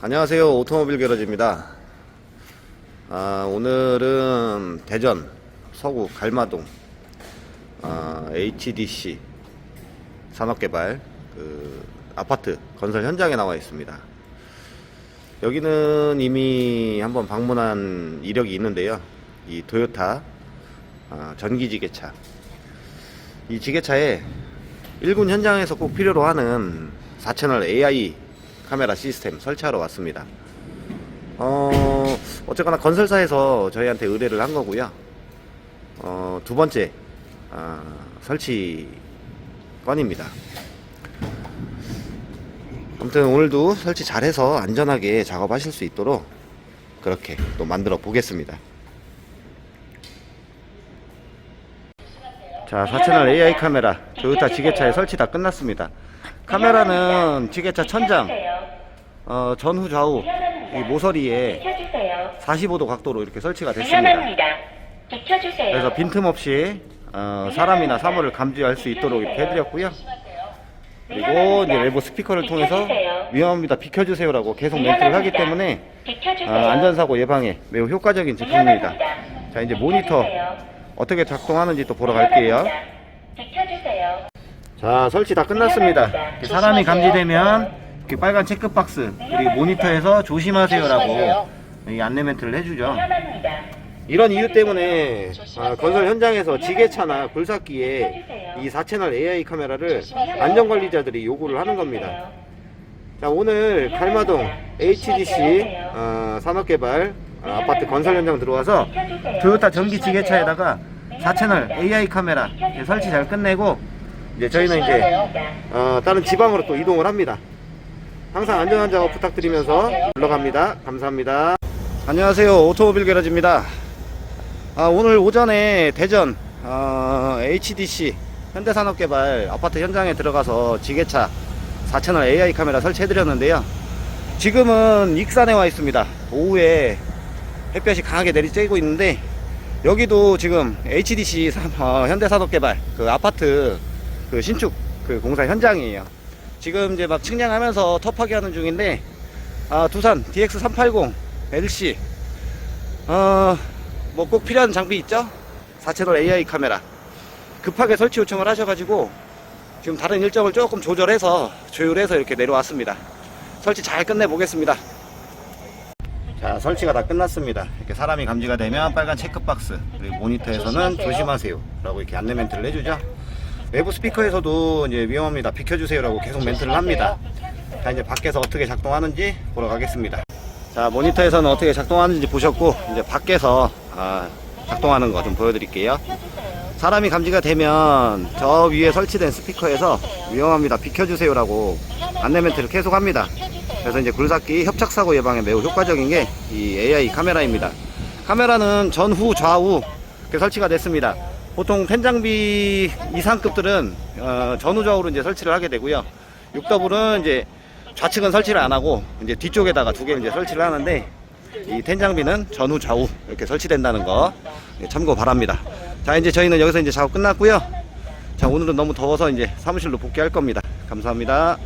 안녕하세요. 오토모빌 게러지입니다. 아, 오늘은 대전 서구 갈마동 아, HDC 산업개발 그 아파트 건설 현장에 나와 있습니다. 여기는 이미 한번 방문한 이력이 있는데요. 이 도요타 아, 전기 지게차. 이 지게차에 1군 현장에서 꼭 필요로 하는 4채널 AI 카메라 시스템 설치하러 왔습니다. 어, 어쨌거나 건설사에서 저희한테 의뢰를 한 거고요. 어, 두 번째, 아, 설치 건입니다. 아무튼 오늘도 설치 잘해서 안전하게 작업하실 수 있도록 그렇게 또 만들어 보겠습니다. 자, 4채널 AI 카메라 도요타 지게차에 설치 다 끝났습니다. 카메라는 지게차 천장, 어, 전후 좌우 이 모서리에 비켜주세요. 45도 각도로 이렇게 설치가 됐습니다. 그래서 빈틈없이 어, 사람이나 사물을 감지할 수 있도록 이렇게 해드렸고요. 그리고 이제 외부 스피커를 통해서 위험합니다. 비켜주세요라고 계속 멘트를 하기 때문에. 아, 안전사고 예방에 매우 효과적인 제품입니다. 자, 이제 모니터. 어떻게 작동하는지 또 보러 갈게요. 자, 설치 다 끝났습니다. 사람이 감지되면 이렇게 빨간 체크박스 그리고 모니터에서 조심하세요라고 이 안내 멘트를 해주죠. 이런 이유 때문에 아, 건설 현장에서 지게차나 굴삭기에 이 4채널 AI 카메라를 안전관리자들이 요구를 하는 겁니다. 자, 오늘 갈마동 HDC 어, 산업개발 어, 아파트 건설 현장 들어와서. 토요타 전기 지게차에다가 4채널 AI 카메라 설치 잘 끝내고 이제 저희는 이제 어, 다른 지방으로 또 이동을 합니다. 항상 안전한 작업 부탁드리면서 물러갑니다. 감사합니다. 안녕하세요. 오토모빌 게러지입니다. 아, 오늘 오전에 대전 어, HDC 현대산업개발 아파트 현장에 들어가서 지게차 4채널 AI 카메라 설치해드렸는데요. 지금은 익산에 와 있습니다. 오후에 햇볕이 강하게 내리쬐고 있는데 여기도 지금 HDC 산- 어, 현대산업개발 그 아파트 그 신축 그 공사 현장이에요. 지금 이제 막 측량하면서 터프하게 하는 중인데 아, 두산 DX380 LC 어, 뭐 꼭 필요한 장비 있죠? 4채널 AI 카메라 급하게 설치 요청을 하셔가지고 지금 다른 일정을 조금 조절해서 조율해서 이렇게 내려왔습니다. 설치 잘 끝내보겠습니다. 자 설치가 다 끝났습니다 이렇게 사람이 감지가 되면 빨간 체크박스 그리고 모니터에서는 조심하세요 라고 이렇게 안내 멘트를 해주죠 외부 스피커에서도 이제 위험합니다. 비켜주세요 라고 계속 멘트를 합니다. 자 이제 밖에서 어떻게 작동하는지 보러 가겠습니다. 자 모니터에서는 어떻게 작동하는지 보셨고 이제 밖에서 아, 작동하는 거 좀 보여드릴게요. 사람이 감지가 되면 저 위에 설치된 스피커에서 위험합니다. 비켜주세요 라고 안내 멘트를 계속 합니다. 그래서 이제 굴삭기 협착 사고 예방에 매우 효과적인 게 이 AI 카메라입니다. 카메라는 전후 좌우 이렇게 설치가 됐습니다. 보통 텐장비 이상급들은 어, 전후 좌우로 이제 설치를 하게 되고요. 6더블은 이제 좌측은 설치를 안 하고 이제 뒤쪽에다가 두 개를 이제 설치를 하는데 이 텐장비는 전후 좌우 이렇게 설치된다는 거 예, 참고 바랍니다. 자 이제 저희는 여기서 이제 작업 끝났고요. 자 오늘은 너무 더워서 이제 사무실로 복귀할 겁니다. 감사합니다.